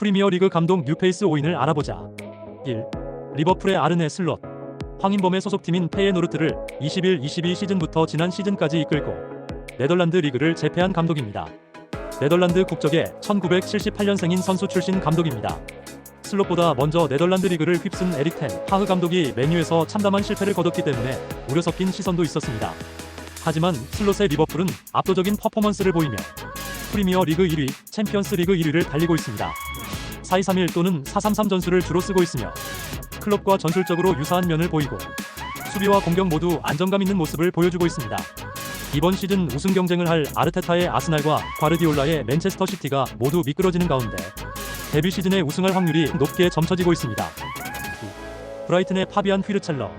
프리미어리그 감독 뉴페이스 오인을 알아보자. 1. 리버풀의 아르네 슬롯. 황인범의 소속팀인 페예노르트를 21-22 시즌부터 지난 시즌까지 이끌고 네덜란드 리그를 제패한 감독입니다. 네덜란드 국적의 1978년생인 선수 출신 감독입니다. 슬롯보다 먼저 네덜란드 리그를 휩쓴 에릭 텐 하흐 감독이 메뉴에서 참담한 실패를 거뒀기 때문에 우려 섞인 시선도 있었습니다. 하지만 슬롯의 리버풀은 압도적인 퍼포먼스를 보이며 프리미어 리그 1위, 챔피언스 리그 1위를 달리고 있습니다. 4-2-3-1 또는 4-3-3 전술을 주로 쓰고 있으며 클럽과 전술적으로 유사한 면을 보이고 수비와 공격 모두 안정감 있는 모습을 보여주고 있습니다. 이번 시즌 우승 경쟁을 할 아르테타의 아스날과 과르디올라의 맨체스터 시티가 모두 미끄러지는 가운데 데뷔 시즌에 우승할 확률이 높게 점쳐지고 있습니다. 브라이튼의 파비안 휘르첼러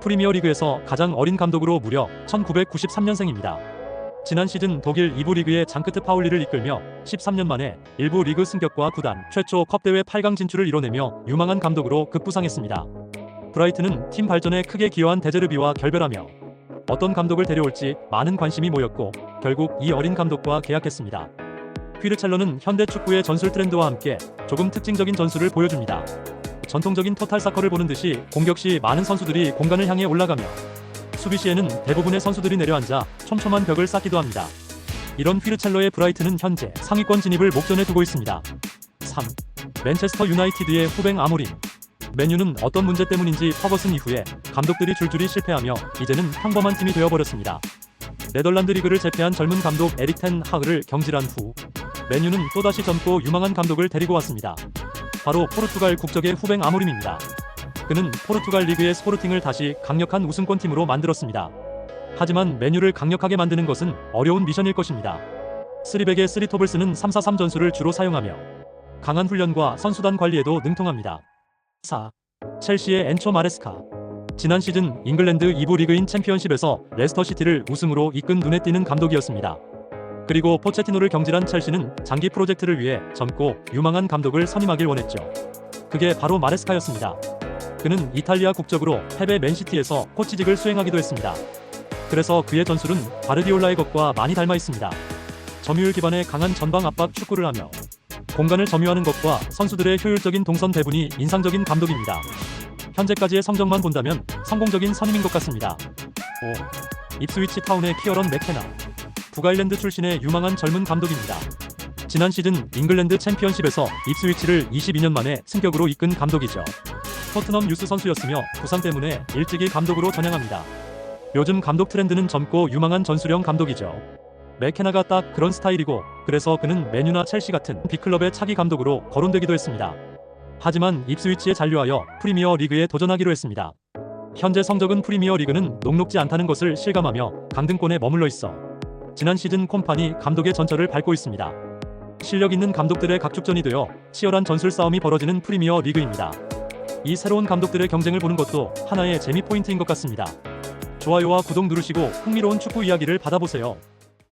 프리미어 리그에서 가장 어린 감독으로 무려 1993년생입니다. 지난 시즌 독일 2부 리그의 장크트 파울리를 이끌며 13년 만에 일부 리그 승격과 구단 최초 컵 대회 8강 진출을 이뤄내며 유망한 감독으로 급부상했습니다. 브라이튼은 팀 발전에 크게 기여한 데제르비와 결별하며 어떤 감독을 데려올지 많은 관심이 모였고 결국 이 어린 감독과 계약했습니다. 휘르첼러는 현대 축구의 전술 트렌드와 함께 조금 특징적인 전술을 보여줍니다. 전통적인 토탈 사커를 보는 듯이 공격 시 많은 선수들이 공간을 향해 올라가며 수비 시에는 대부분의 선수들이 내려앉아 촘촘한 벽을 쌓기도 합니다. 이런 휘르첼러의 브라이트는 현재 상위권 진입을 목전에 두고 있습니다. 3. 맨체스터 유나이티드의 후뱅 아모림 메뉴는 어떤 문제 때문인지 퍼거슨 이후에 감독들이 줄줄이 실패하며 이제는 평범한 팀이 되어버렸습니다. 네덜란드 리그를 제패한 젊은 감독 에릭 텐 하흐를 경질한 후 메뉴는 또다시 젊고 유망한 감독을 데리고 왔습니다. 바로 포르투갈 국적의 후뱅 아모림입니다. 그는 포르투갈 리그의 스포르팅을 다시 강력한 우승권 팀으로 만들었습니다. 하지만 메뉴를 강력하게 만드는 것은 어려운 미션일 것입니다. 쓰리백의 쓰리톱을 쓰는 343 전술을 주로 사용하며 강한 훈련과 선수단 관리에도 능통합니다. 4. 첼시의 엔초 마레스카 지난 시즌 잉글랜드 2부 리그인 챔피언십에서 레스터 시티를 우승으로 이끈 눈에 띄는 감독이었습니다. 그리고 포체티노를 경질한 첼시는 장기 프로젝트를 위해 젊고 유망한 감독을 선임하길 원했죠. 그게 바로 마레스카였습니다. 그는 이탈리아 국적으로 패배 맨시티에서 코치직을 수행하기도 했습니다. 그래서 그의 전술은 바르디올라의 것과 많이 닮아 있습니다. 점유율 기반의 강한 전방 압박 축구를 하며 공간을 점유하는 것과 선수들의 효율적인 동선 배분이 인상적인 감독입니다. 현재까지의 성적만 본다면 성공적인 선임인 것 같습니다. 5. 입스위치 타운의 키어런 맥케나 북아일랜드 출신의 유망한 젊은 감독입니다. 지난 시즌 잉글랜드 챔피언십에서 입스위치를 22년 만에 승격으로 이끈 감독이죠. 토트넘 유스 선수였으며 부상 때문에 일찍이 감독으로 전향합니다. 요즘 감독 트렌드는 젊고 유망한 전술형 감독이죠. 맥케나가 딱 그런 스타일이고 그래서 그는 메뉴나 첼시 같은 빅클럽의 차기 감독으로 거론되기도 했습니다. 하지만 입스위치에 잔류하여 프리미어 리그에 도전하기로 했습니다. 현재 성적은 프리미어 리그는 녹록지 않다는 것을 실감하며 강등권에 머물러 있어 지난 시즌 콤판이 감독의 전철을 밟고 있습니다. 실력 있는 감독들의 각축전이 되어 치열한 전술 싸움이 벌어지는 프리미어 리그입니다. 이 새로운 감독들의 경쟁을 보는 것도 하나의 재미 포인트인 것 같습니다. 좋아요와 구독 누르시고 흥미로운 축구 이야기를 받아보세요.